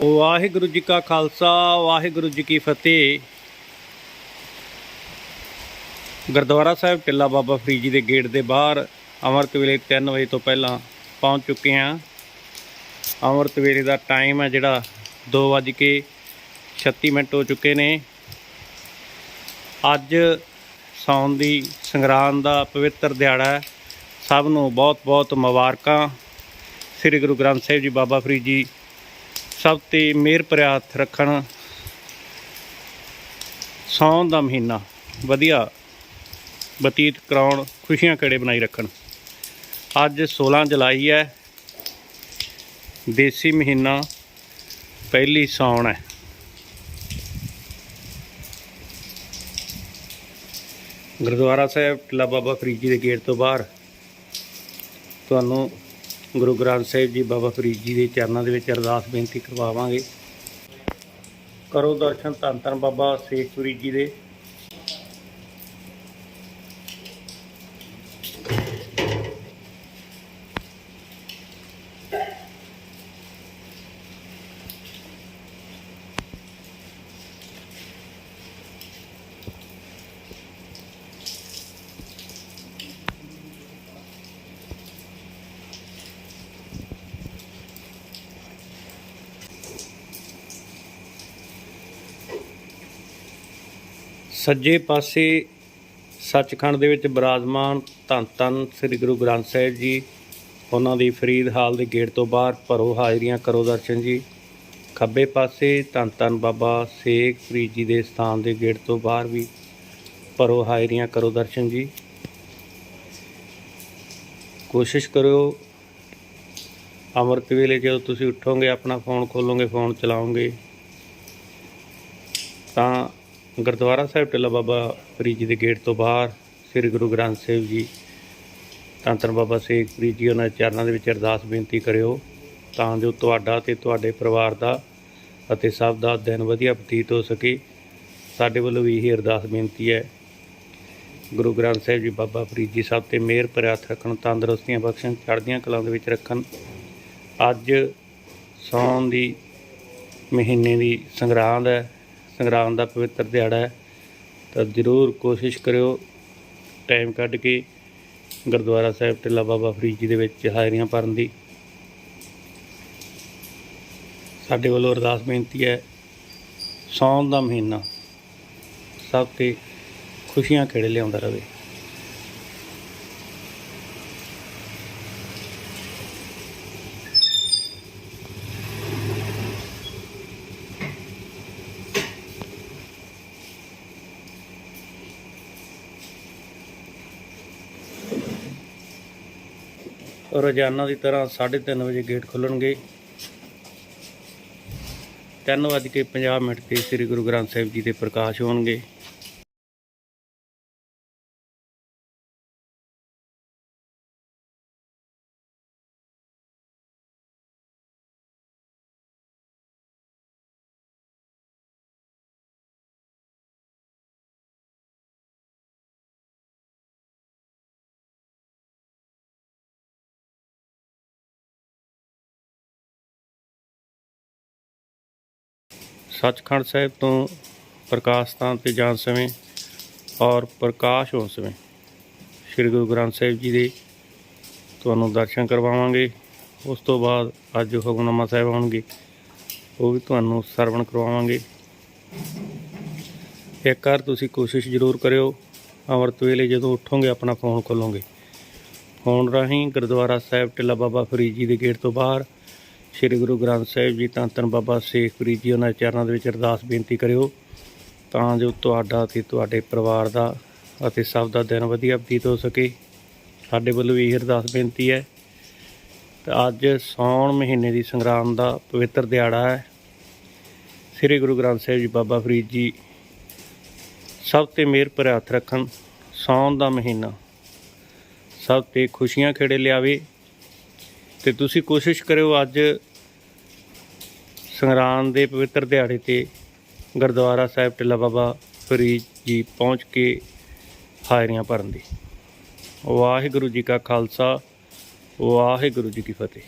ਵਾਹਿਗੁਰੂ ਜੀ ਕਾ ਖਾਲਸਾ, ਵਾਹਿਗੁਰੂ ਜੀ ਕੀ ਫਤਿਹ। ਗੁਰਦੁਆਰਾ ਸਾਹਿਬ ਟਿੱਲਾ ਬਾਬਾ ਫਰੀਦ ਜੀ ਦੇ ਗੇਟ ਦੇ ਬਾਹਰ ਅੰਮ੍ਰਿਤ ਵੇਲੇ 3 ਵਜੇ ਤੋਂ ਪਹਿਲਾਂ ਪਹੁੰਚ ਚੁੱਕੇ ਹਾਂ। ਅੰਮ੍ਰਿਤ ਵੇਲੇ ਦਾ ਟਾਈਮ ਹੈ ਜਿਹੜਾ 2:36 ਮਿੰਟ ਹੋ ਚੁੱਕੇ ਨੇ। ਅੱਜ ਸੌਣ ਦੀ ਸੰਗਰਾਂਦ ਦਾ ਪਵਿੱਤਰ ਦਿਹਾੜਾ ਹੈ। ਸਭ ਨੂੰ ਬਹੁਤ-ਬਹੁਤ ਮੁਬਾਰਕਾਂ। ਸ੍ਰੀ ਗੁਰੂ ਗ੍ਰੰਥ ਸਾਹਿਬ ਜੀ ਬਾਬਾ ਫਰੀਦ ਜੀ ਸਭ ਤੇ ਮਿਹਰ ਭਰਿਆ ਹੱਥ ਰੱਖਣ ਸੌਣ ਦਾ ਮਹੀਨਾ। ਵਧੀਆ ਬਤੀਤ ਕਰਾਉਣ, ਖੁਸ਼ੀਆਂ ਕਿਹੜੇ ਬਣਾਈ ਰੱਖਣ। ਅੱਜ 16 ਜੁਲਾਈ ਹੈ। ਦੇਸੀ ਮਹੀਨਾ ਪਹਿਲੀ ਸੌਣ ਹੈ। ਗੁਰਦੁਆਰਾ ਸਾਹਿਬ ਟਿੱਲਾ ਬਾਬਾ ਫਰੀਦ ਜੀ ਦੇ ਗੇਟ ਤੋਂ ਬਾਹਰ। ਤੁਹਾਨੂੰ ਗੁਰੂ ਗ੍ਰੰਥ ਸਾਹਿਬ ਜੀ ਬਾਬਾ ਫਰੀਦ ਜੀ ਦੇ ਚਰਨਾਂ ਦੇ ਵਿੱਚ ਅਰਦਾਸ ਬੇਨਤੀ ਕਰਵਾਵਾਂਗੇ। ਕਰੋ ਦਰਸ਼ਨ ਧੰਨ ਧੰਨ ਬਾਬਾ ਸੇਖਪੁਰੀ ਜੀ ਦੇ। ਸੱਜੇ ਪਾਸੇ ਸੱਚਖੰਡ ਦੇ ਵਿੱਚ ਬਿਰਾਜਮਾਨ ਧੰਨ ਧੰਨ ਸ੍ਰੀ ਗੁਰੂ ਗ੍ਰੰਥ ਸਾਹਿਬ ਜੀ, ਉਹਨਾਂ ਦੀ ਫਰੀਦ ਹਾਲ ਦੇ ਗੇਟ ਤੋਂ ਬਾਹਰ ਭਰੋ ਹਾਜ਼ਰੀਆਂ ਕਰੋ ਦਰਸ਼ਨ ਜੀ। ਖੱਬੇ ਪਾਸੇ ਧੰਨ ਧੰਨ ਬਾਬਾ ਸੇਖ ਫਰੀਦ ਜੀ ਦੇ ਸਥਾਨ ਦੇ ਗੇਟ ਤੋਂ ਬਾਹਰ ਵੀ ਭਰੋ ਹਾਜ਼ਰੀਆਂ ਕਰੋ ਦਰਸ਼ਨ ਜੀ। ਕੋਸ਼ਿਸ਼ ਕਰਿਓ, ਅੰਮ੍ਰਿਤ ਵੇਲੇ ਜਦੋਂ ਤੁਸੀਂ ਉੱਠੋਗੇ, ਆਪਣਾ ਫੋਨ ਖੋਲੋਗੇ, ਫੋਨ ਚਲਾਓਗੇ, ਤਾਂ ਗੁਰਦੁਆਰਾ ਸਾਹਿਬ ਟਿੱਲਾ ਬਾਬਾ ਫਰੀਦ ਜੀ ਦੇ ਗੇਟ ਤੋਂ ਬਾਹਰ ਸ੍ਰੀ ਗੁਰੂ ਗ੍ਰੰਥ ਸਾਹਿਬ ਜੀ ਧੰਨ ਧੰਨ ਬਾਬਾ ਸੇਖ ਫਰੀਦ ਜੀ ਉਹਨਾਂ ਚਰਨਾਂ ਦੇ ਵਿੱਚ ਅਰਦਾਸ ਬੇਨਤੀ ਕਰਿਓ ਤਾਂ ਜੋ ਤੁਹਾਡਾ ਤੇ ਤੁਹਾਡੇ ਪਰਿਵਾਰ ਦਾ ਅਤੇ ਸਭ ਦਾ ਦਿਨ ਵਧੀਆ ਬਤੀਤ ਹੋ ਸਕੇ। ਸਾਡੇ ਵੱਲੋਂ ਵੀ ਇਹ ਅਰਦਾਸ ਬੇਨਤੀ ਹੈ। ਗੁਰੂ ਗ੍ਰੰਥ ਸਾਹਿਬ ਜੀ ਬਾਬਾ ਫਰੀਦ ਜੀ ਸਭ ਤੇ ਮਿਹਰ ਭਰਿਆ ਰੱਖਣ, ਤੰਦਰੁਸਤੀਆਂ ਬਖਸ਼ਣ, ਚੜ੍ਹਦੀਆਂ ਕਲਾਂ ਦੇ ਵਿੱਚ ਰੱਖਣ। ਅੱਜ ਸੌਣ ਦੀ ਮਹੀਨੇ ਦੀ ਸੰਗਰਾਂਦ ਹੈ। ਸੰਗਰਾਮ ਦਾ ਪਵਿੱਤਰ ਦਿਹਾੜਾ ਹੈ, ਤਾਂ ਜ਼ਰੂਰ ਕੋਸ਼ਿਸ਼ ਕਰਿਓ ਟਾਈਮ ਕੱਢ ਕੇ ਗੁਰਦੁਆਰਾ ਸਾਹਿਬ ਟਿੱਲਾ ਬਾਬਾ ਫਰੀਦ ਜੀ ਦੇ ਵਿੱਚ ਹਾਜ਼ਰੀਆਂ ਭਰਨ ਦੀ। ਸਾਡੇ ਵੱਲੋਂ ਅਰਦਾਸ ਬੇਨਤੀ ਹੈ ਸੌਣ ਦਾ ਮਹੀਨਾ ਸਭ ਤੇ ਖੁਸ਼ੀਆਂ ਖੇੜੇ ਲਿਆਉਂਦਾ ਰਹੇ। ਰੋਜ਼ਾਨਾ ਦੀ ਤਰ੍ਹਾਂ 3:30 ਵਜੇ ਗੇਟ ਖੁੱਲਣਗੇ। 3:50 ਮਿੰਟ ਤੇ ਸ੍ਰੀ ਗੁਰੂ ਗ੍ਰੰਥ ਸਾਹਿਬ ਜੀ ਦੇ ਪ੍ਰਕਾਸ਼ ਹੋਣਗੇ। ਸੱਚਖੰਡ ਸਾਹਿਬ ਤੋਂ ਪ੍ਰਕਾਸ਼ ਸਥਾਨ ਤੇ ਜਾਣ ਸਮੇਂ ਔਰ ਪ੍ਰਕਾਸ਼ ਹੋਣ ਸਮੇਂ ਸ੍ਰੀ ਗੁਰੂ ਗ੍ਰੰਥ ਸਾਹਿਬ ਜੀ ਦੇ ਤੁਹਾਨੂੰ ਦਰਸ਼ਨ ਕਰਵਾਵਾਂਗੇ। ਉਸ ਤੋਂ ਬਾਅਦ ਅੱਜ ਜੋ ਹੁਕਮਨਾਮਾ ਸਾਹਿਬ ਆਉਣਗੇ, ਉਹ ਵੀ ਤੁਹਾਨੂੰ ਸਰਵਣ ਕਰਵਾਵਾਂਗੇ। ਇੱਕ ਵਾਰ ਤੁਸੀਂ ਕੋਸ਼ਿਸ਼ ਜ਼ਰੂਰ ਕਰਿਓ, ਅੰਮ੍ਰਿਤ ਵੇਲੇ ਜਦੋਂ ਉੱਠੋਗੇ ਆਪਣਾ ਫੋਨ ਖੋਲੋਗੇ। ਫੋਨ ਰਾਹੀਂ ਗੁਰਦੁਆਰਾ ਸਾਹਿਬ ਟਿੱਲਾ ਬਾਬਾ ਫਰੀਦ ਜੀ ਦੇ ਗੇਟ ਤੋਂ ਬਾਹਰ ਸ੍ਰੀ ਗੁਰੂ ਗ੍ਰੰਥ ਸਾਹਿਬ ਜੀ ਧੰਨ ਧੰਨ ਬਾਬਾ ਸੇਖ ਫਰੀਦ ਜੀ, ਉਹਨਾਂ ਦੇ ਚਰਨਾਂ ਦੇ ਵਿੱਚ ਅਰਦਾਸ ਬੇਨਤੀ ਕਰਿਓ ਤਾਂ ਜੋ ਤੁਹਾਡਾ ਤੇ ਤੁਹਾਡੇ ਪਰਿਵਾਰ ਦਾ ਅਤੇ ਸਭ ਦਾ ਦਿਨ ਵਧੀਆ ਬਤੀਤ ਹੋ ਸਕੇ। ਸਾਡੇ ਵੱਲੋਂ ਵੀ ਇਹ ਅਰਦਾਸ ਬੇਨਤੀ ਹੈ। ਤੇ ਅੱਜ ਸੌਣ ਮਹੀਨੇ ਦੀ ਸੰਗਰਾਮ ਦਾ ਪਵਿੱਤਰ ਦਿਹਾੜਾ ਹੈ। ਸ੍ਰੀ ਗੁਰੂ ਗ੍ਰੰਥ ਸਾਹਿਬ ਜੀ, ਬਾਬਾ ਫਰੀਦ ਜੀ, ਸਭ ਤੇ ਮਿਹਰ ਭਰਿਆ ਹੱਥ ਰੱਖਣ ਸੌਣ ਦਾ ਮਹੀਨਾ ਸਭ ਤੇ ਖੁਸ਼ੀਆਂ ਖੇੜੇ ਲਿਆਵੇ। ਤੇ ਤੁਸੀਂ ਕੋਸ਼ਿਸ਼ ਕਰਿਓ ਅੱਜ ਸੰਗਰਾਮ ਦੇ ਪਵਿੱਤਰ ਦਿਹਾੜੇ ਤੇ ਗੁਰਦੁਆਰਾ ਸਾਹਿਬ ਟਿੱਲਾ ਬਾਬਾ ਫਰੀਦ ਜੀ ਪਹੁੰਚ ਕੇ ਹਾਜ਼ਰੀਆਂ ਭਰਨ ਦੀ। ਵਾਹਿਗੁਰੂ ਜੀ ਕਾ ਖਾਲਸਾ, ਵਾਹਿਗੁਰੂ ਜੀ ਕੀ ਫਤਿਹ।